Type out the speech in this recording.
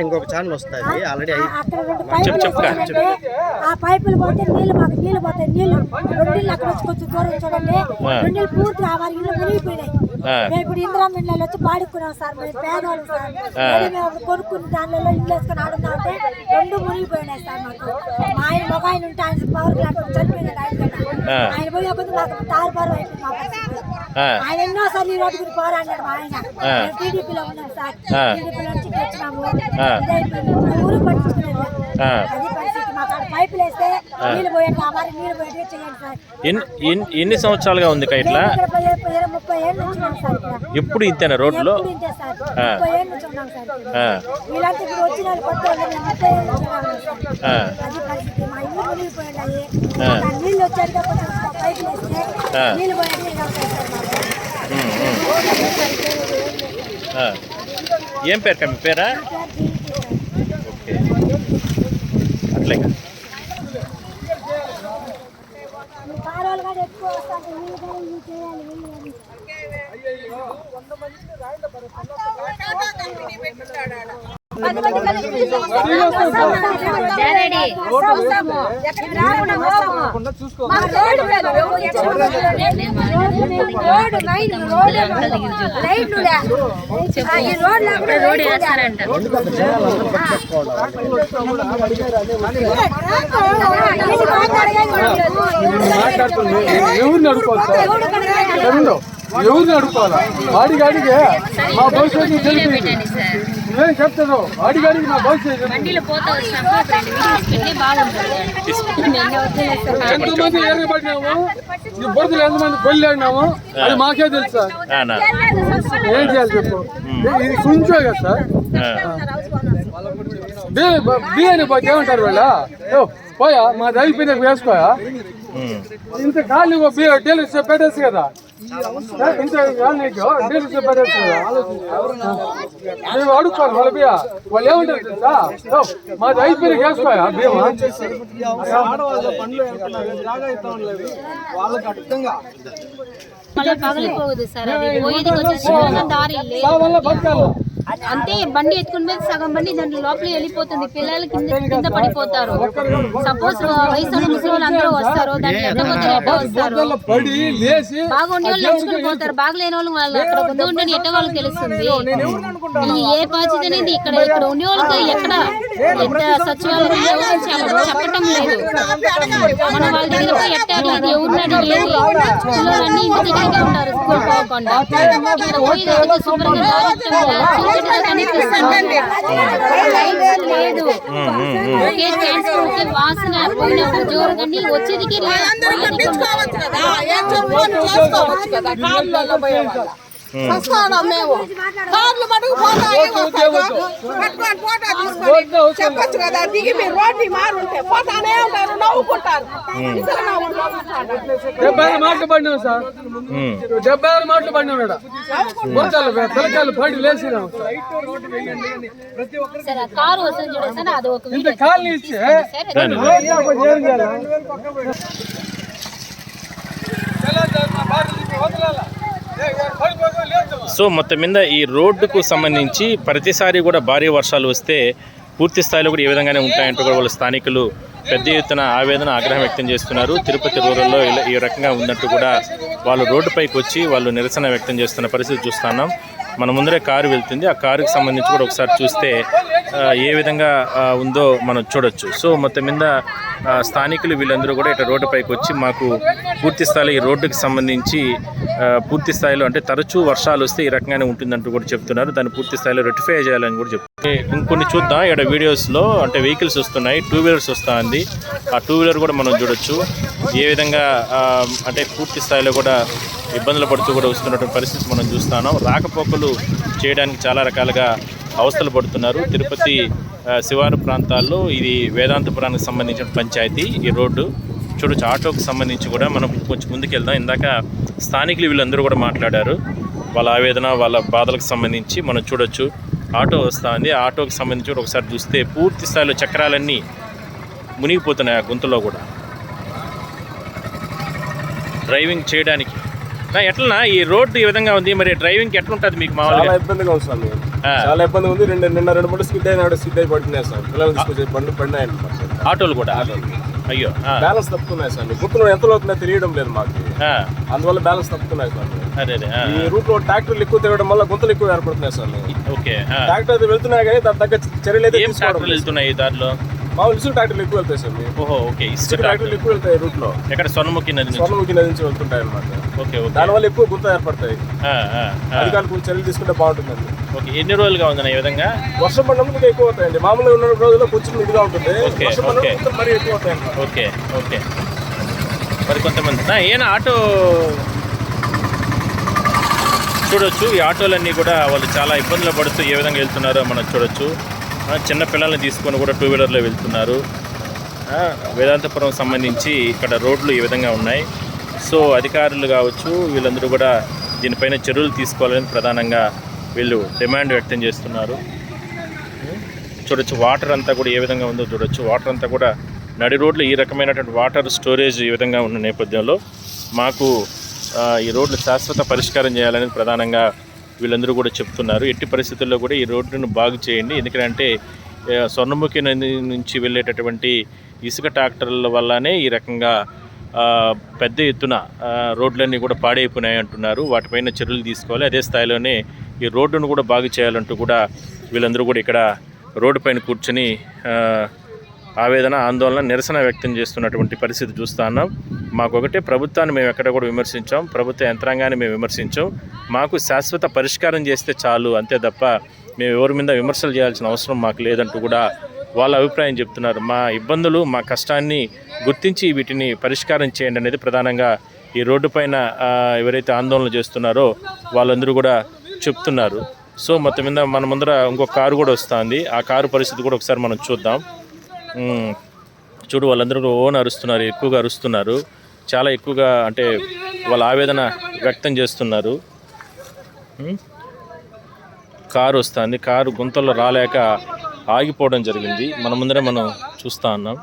ఇంకొక ఛానల్ వస్తుంది. ఆల్రెడీ ఆ- అక్కడ రెండు పైపులు వేసారంటే ఆ పైపులు పోతే నీళ్ళు మాకు నీళ్ళు పోతాయి నీళ్ళు. రెండిళ్ళు అక్కడ వచ్చి కొంచెం దూరం చూడండి. రెండిళ్ళు పూర్తి ఆ వారి ఇల్లు మునిగిపోయినాయి. మేము ఇప్పుడు ఇందిరా మిల్లలు వచ్చి పాడుకున్నాం సార్ మేము పేదవాళ్ళు సార్. మేము అప్పుడు కొనుక్కుని దానిలో ఇల్లు వేసుకొని ఆడుందా అంటే రెండు మునిగిపోయినాయి సార్ మాకు. మా ఆయన ఆయన ఉంటే ఆయన పవర్ ప్లాంట్ చనిపోయినాడు ఆయన ఆయన పోయి ఒక మాకు ఆ, ఆయన ఎన్నో సార్లు ఈ రోడ్డు గురించి పోరాడినాడు మా ఆయన. టీడీపీలో ఉన్నాం సార్. టీడీపీలో నుంచి తెచ్చినాము. ఊరు పట్టించుకునేది. అది. పరిస్థితి. మాకు పైపులు వేస్తే నీళ్ళు పోయేట్టు ఆ మరి నీళ్ళు పోయేట్టు చేయండి సార్. ఎన్ని సంవత్సరాలుగా ఉంది ఇట్లా? ముప్పై ఏళ్ళు నుంచి ఉన్నాం సార్ ఎప్పుడు ఇంతేనా రోడ్లో ఎప్పుడు ఇంతే సార్. ముప్పై ఏళ్ళు నుంచి ఉన్నాం సార్ వీళ్ళంతా ఇప్పుడు వచ్చిన కొత్త ముప్పై ఏళ్ళు నుంచి ఉన్నాం సార్. ఆ, అది పరిస్థితి. మా ఇల్లు మునిగిపోయినాయి ఏం పేరు మీ పేరా? ఓకే. అట్లే కారాలు కూడా ఎక్కువ వస్తాయి నీళ్ళు కూడా ఇవి చేయాలి వీళ్ళు అని. రోడ్ వేస్తారంట ఎవరిని అడుకోవాలి సార్ ఎవరు ఎవరిని అడుకోవాలా వాడిగాడికి మా భవిష్యత్తు తెలిపి పెట్టండి సార్ నేను చెప్తాను మా భవిష్యత్తు తెలిపి. బండిలో పోతా వచ్చినప్పుడు ఒక రెండు వీడియోస్ పెట్టి బాగుంటుంది. ఎంతమంది ఎరగబడినాము ఈ బురదలు ఎంతమంది బయలుదేరినాము అది మాకే తెలుసు? ఏం చేయాలి చెప్పు? ఇది కొంచెం కదా సార్? బి బియ్యాన్ని పోతే ఏమంటారు వీళ్ళ? పోయా మాది అయిపోయినాక వేసుకోయా? ఇంత ఖాళీ బియ్య డీలర్స్ పెట్టేసి కదా? మేము అడుక్కోరు వాళ్ళ బియ్య. వాళ్ళు ఏమంటారు తెలుసా? ఓ, మాది అయిపోయినాక వేసుకోయా బియ్యమా మళ్ళీ పగలిపోదు సార్ దారి అంటే బండి ఎత్తుకుని మీద సగం బండి దాంట్లో లోపలికి వెళ్ళిపోతుంది. పిల్లలు కింద కింద పడిపోతారు. సపోజ్ వయసు ముసలి వాళ్ళు అందరూ వస్తారు దాంట్లో ఎట్ట వస్తారు? బాగుండే వాళ్ళు నడుచుకుని పోతారు బాగలేని వాళ్ళు వాళ్ళు అక్కడ ముందు ఉండని ఎట్ట వాళ్ళకి తెలుస్తుంది. ఏ బాధ్యత అనేది ఇక్కడ ఇక్కడ ఉండే వాళ్ళకి ఎక్కడ? సచివాలయం ఎవరు చెప్ప- చెప్పటం లేదు మనం వాళ్ళ దగ్గర పోయి ఎట్ట అడిగేది ఎవరిని అడిగేది పిల్లలన్నీ ఇంటి దగ్గరే ఉంటారు స్కూల్ పోకుండా ఇక్కడ పోయి రోజు శుభ్రంగా దారిస్తాం కదా చీకటిగా కనిపిస్తుంది లైట్స్ లేదు ఒకే ఛాన్స్ ఒకే వాసన పోయినప్పుడు జోరు కానీ వచ్చేదికి లేదు పోయేదికి ఉండదు. వస్తాను మేము కార్లు మటుకు పోతాయి పట్టుకొని ఫోటో తీసుకొని చెప్పొచ్చు కదా దిగి మీరు రోడ్డు మారుంటే పోతానే ఉంటారు నవ్వుకుంటారు. డెబ్బై ఆరు మాటలు పడినాం సార్. డెబ్బై ఆరు మాటలు పడినాం ఇక్కడ. బురదలు పిల్లకాయలు పడి లేచినాం. సరే ఆ కారు వస్తుంది చూడండి సార్ అది ఒక ఇంత ఖాళీ ఇచ్చి? సో మొత్తం మీద ఈ రోడ్డుకు సంబంధించి ప్రతిసారి కూడా భారీ వర్షాలు వస్తే పూర్తి స్థాయిలో కూడా ఏ విధంగానే ఉంటాయంటూ కూడా వాళ్ళ స్థానికులు పెద్ద ఎత్తున ఆవేదన ఆగ్రహం వ్యక్తం చేస్తున్నారు. తిరుపతి రూరల్లో ఇలా ఈ రకంగా ఉన్నట్టు కూడా వాళ్ళు రోడ్డుపైకి వచ్చి వాళ్ళు నిరసన వ్యక్తం చేస్తున్న పరిస్థితి చూస్తున్నాం. మన ముందరే కారు వెళ్తుంది. ఆ కారుకి సంబంధించి కూడా ఒకసారి చూస్తే ఏ విధంగా ఉందో మనం చూడొచ్చు. సో మొత్తం మీద స్థానికులు వీళ్ళందరూ కూడా ఇటు రోడ్డుపైకి వచ్చి మాకు పూర్తి స్థాయిలో ఈ రోడ్డుకి సంబంధించి పూర్తి స్థాయిలో అంటే తరచూ వర్షాలు వస్తే ఈ రకంగానే ఉంటుందంటూ కూడా చెప్తున్నారు. దాన్ని పూర్తి స్థాయిలో రెక్టిఫై చేయాలని కూడా చెప్తున్నారు. ఇంకొన్ని చూద్దాం. ఇక్కడ వీడియోస్లో అంటే వెహికల్స్ వస్తున్నాయి. టూ వీలర్స్ వస్తుంది. ఆ టూ వీలర్ కూడా మనం చూడొచ్చు. ఏ విధంగా ఆ, అంటే పూర్తి స్థాయిలో కూడా ఇబ్బందులు పడుతూ కూడా వస్తున్నటువంటి పరిస్థితి మనం చూస్తున్నాం. రాకపోకలు చేయడానికి చాలా రకాలుగా అవస్థలు పడుతున్నారు. తిరుపతి శివారు ప్రాంతాల్లో ఇది వేదాంతపురానికి సంబంధించిన పంచాయతీ ఈ రోడ్డు. చూడొచ్చు ఆటోకి సంబంధించి కూడా మనం కొంచెం ముందుకెళ్దాం. ఇందాక స్థానికులు వీళ్ళందరూ కూడా మాట్లాడారు. వాళ్ళ ఆవేదన వాళ్ళ బాధలకు సంబంధించి మనం చూడొచ్చు. ఆటో వస్తుంది. ఆటోకి సంబంధించి కూడా ఒకసారి చూస్తే పూర్తి స్థాయిలో చక్రాలన్నీ మునిగిపోతున్నాయి ఆ గుంతలో కూడా. డ్రైవింగ్ చేయడానికి. ఎట్లనా? ఈ రోడ్డు ఈ విధంగా ఉంది. మరి డ్రైవింగ్కి ఎట్లుంటుంది మీకు మామూలుగా? ఇబ్బందిగా వస్తుంది ఆ. చాలా ఇబ్బంది ఉంది. రెండు నిన్న రెండు బండ్లు స్కిడ్ అయినాడు స్కిడ్ అయి సార్. పిల్లలు తీసుకొచ్చి పడినాయి ఆటోలు కూడా? అయ్యో బ్యాలెన్స్ తప్పుతున్నాయి సార్. గుర్తులు ఎంత అవుతుందో తెలియడం లేదు మాకు. అందువల్ల బ్యాలెన్స్ తప్పుతున్నాయి సార్. అదే అదే ఈ రూట్లో ట్రాక్టర్లు ఎక్కువ తిరగడం వల్ల గుంతలు ఎక్కువ ఏర్పడుతున్నాయి సార్. ఓకే. ట్రాక్టర్ అయితే వెళ్తున్నాయి కానీ దాని తగ్గ చర్యలు అయితే ఏం తీసుకోవడం. వెళ్తున్నాయి దారిలో? మామూలు ఇసుక ట్రాక్టర్లు ఎక్కువ వెళ్తాయి సార్. ఓహో ఓకే ఇసుక ఇసుక ట్రాక్టర్ ట్రాక్టర్లు ఎక్కువ వెళ్తాయి రూట్లో. ఎక్కడ? స్వర్ణముఖి నది స్వర్ణముఖి నది నుంచి వెళ్తుంటాయి ఓకే దానివల్ల ఎక్కువ గుంత ఏర్పడతాయి. అధికారులు కొంచెం చర్యలు తీసుకుంటే బాగుంటుందండి. ఓకే ఎన్ని రోజులుగా ఉందన్న ఈ విధంగా? వర్షం పడినప్పుడు ఇంకా ఎక్కువ అవుతాయండి. మామూలుగా ఉన్న రోజుల్లో కొంచెం ఇదిగా ఉంటుంది. వర్షం. పడినప్పుడు మరీ ఎక్కువ అవుతాయి అన్నమాట. Okay okay. మరి కొంతమంది ఏనా ఆటో? చూడొచ్చు ఈ ఆటోలన్నీ కూడా వాళ్ళు చాలా ఇబ్బందులు పడుతూ ఏ విధంగా వెళ్తున్నారో మనం చూడొచ్చు. చిన్న పిల్లల్ని తీసుకొని కూడా టూ వీలర్లో వెళ్తున్నారు. వేదాంతపురం సంబంధించి ఇక్కడ రోడ్లు ఈ విధంగా ఉన్నాయి. సో అధికారులు కావచ్చు వీళ్ళందరూ కూడా దీనిపైన చర్యలు తీసుకోవాలని ప్రధానంగా వీళ్ళు డిమాండ్ వ్యక్తం చేస్తున్నారు. చూడొచ్చు వాటర్ అంతా కూడా ఏ విధంగా ఉందో చూడొచ్చు. వాటర్ అంతా కూడా నడి రోడ్లు ఈ రకమైనటువంటి వాటర్ స్టోరేజ్ ఈ విధంగా ఉన్న నేపథ్యంలో మాకు ఈ రోడ్లు శాశ్వత పరిష్కారం చేయాలని ప్రధానంగా వీళ్ళందరూ కూడా చెప్తున్నారు. ఎట్టి పరిస్థితుల్లో కూడా ఈ రోడ్డును బాగు చేయండి. ఎందుకంటే స్వర్ణముఖి నది నుంచి వెళ్ళేటటువంటి ఇసుక ట్రాక్టర్ల వల్లనే ఈ రకంగా పెద్ద ఎత్తున రోడ్లన్నీ కూడా పాడైపోయినాయి అంటున్నారు. వాటిపైన చర్యలు తీసుకోవాలి. అదే స్థాయిలోనే ఈ రోడ్డును కూడా బాగు చేయాలంటూ కూడా వీళ్ళందరూ కూడా ఇక్కడ రోడ్డు పైన కూర్చొని ఆవేదన ఆందోళన నిరసన వ్యక్తం చేస్తున్నటువంటి పరిస్థితి చూస్తా ఉన్నాం. మాకు ఒకటే ప్రభుత్వాన్ని మేము ఎక్కడ కూడా విమర్శించాం. ప్రభుత్వ యంత్రాంగాన్ని మేము విమర్శించాం. మాకు శాశ్వత పరిష్కారం చేస్తే చాలు అంతే తప్ప మేము ఎవరి మీద విమర్శలు చేయాల్సిన అవసరం మాకు లేదంటూ కూడా వాళ్ళ అభిప్రాయం చెప్తున్నారు. మా ఇబ్బందులు మా కష్టాన్ని గుర్తించి వీటిని పరిష్కారం చేయండి అనేది ప్రధానంగా ఈ రోడ్డు పైన ఎవరైతే ఆందోళన చేస్తున్నారో వాళ్ళందరూ కూడా చెప్తున్నారు. సో మొత్తం మీద మన ముందర ఇంకో కారు కూడా వస్తుంది. ఆ కారు పరిస్థితి కూడా ఒకసారి మనం చూద్దాం. చూడు వాళ్ళందరూ కూడా ఓన్ అరుస్తున్నారు ఎక్కువగా అరుస్తున్నారు. చాలా ఎక్కువగా అంటే వాళ్ళ ఆవేదన వ్యక్తం చేస్తున్నారు. కారు వస్తుంది. కారు గుంతల్లో రాలేక ఆగిపోవడం జరిగింది. మన ముందరే మనం చూస్తా ఉన్నాం